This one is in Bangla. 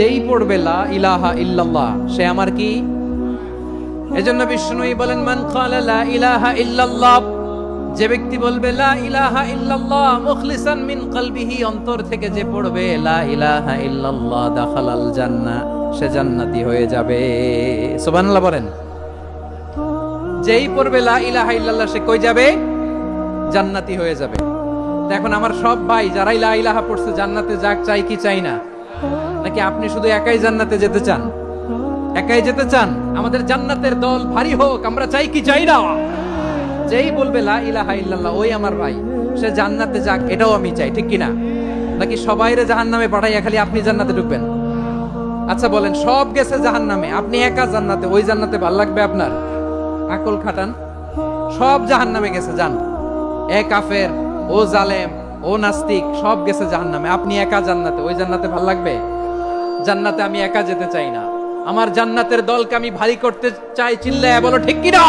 যেই পড়বে, লা ইলাহা ইল্লাল্লাহ, সে আমার কি? এজন্য বিষ্ণুই বলেন, মান ক্বালা লা ইলাহা ইল্লাল্লাহ যে ব্যক্তি বলবে, লা ইলাহা ইল্লাল্লাহ মুখলিসান মিন কলবিহি, অন্তর থেকে যে পড়বে, লা ইলাহা ইল্লাল্লাহ দাখালাল জান্নাহ সে জান্নাতি হয়ে যাবে। সুবহানাল্লাহ বলেন। যেই পড়বে, লা ইলাহা ইল্লাল্লাহ সে কই যাবে? জান্নাতি হয়ে যাবে। এখন আমার সব ভাই, যারাই লা ইলাহা পড়ছে, জান্নাতে যাক, চাই কি, চাই না? নাকি আপনি শুধু একাই জান্নাতে যেতে চান? একাই যেতে চান? আমাদের জান্নাতের দল ভারী হোক, আমরা চাই কি চাই না? যেই বলবে লা ইলাহা ইল্লাল্লাহ, ওই আমার ভাই। সে জান্নাতে যাক, এটাও আমি চাই, ঠিক কিনা? নাকি সবাইরে জাহান্নামে পাঠাইয়া খালি আপনি জান্নাতে ঢুকবেন? আচ্ছা বলেন, সব গেছে জাহান্নামে, আপনি একা জান্নাতে, ওই জান্নাতে ভালো লাগবে আপনার? আকল খাটান, সব জাহান্নামে গেছে, যান। এ কাফের, ও জালেম, ও নাস্তিক, সব গেছে জাহান্নামে, আপনি একা জান্নাতে, ওই জান্নাতে ভালো লাগবে? জান্নাতে আমি একা যেতে চাই না। আমার জান্নাতের দলকে আমি ভারী করতে চাই, চিল্লায় বলো, ঠিক কিনা?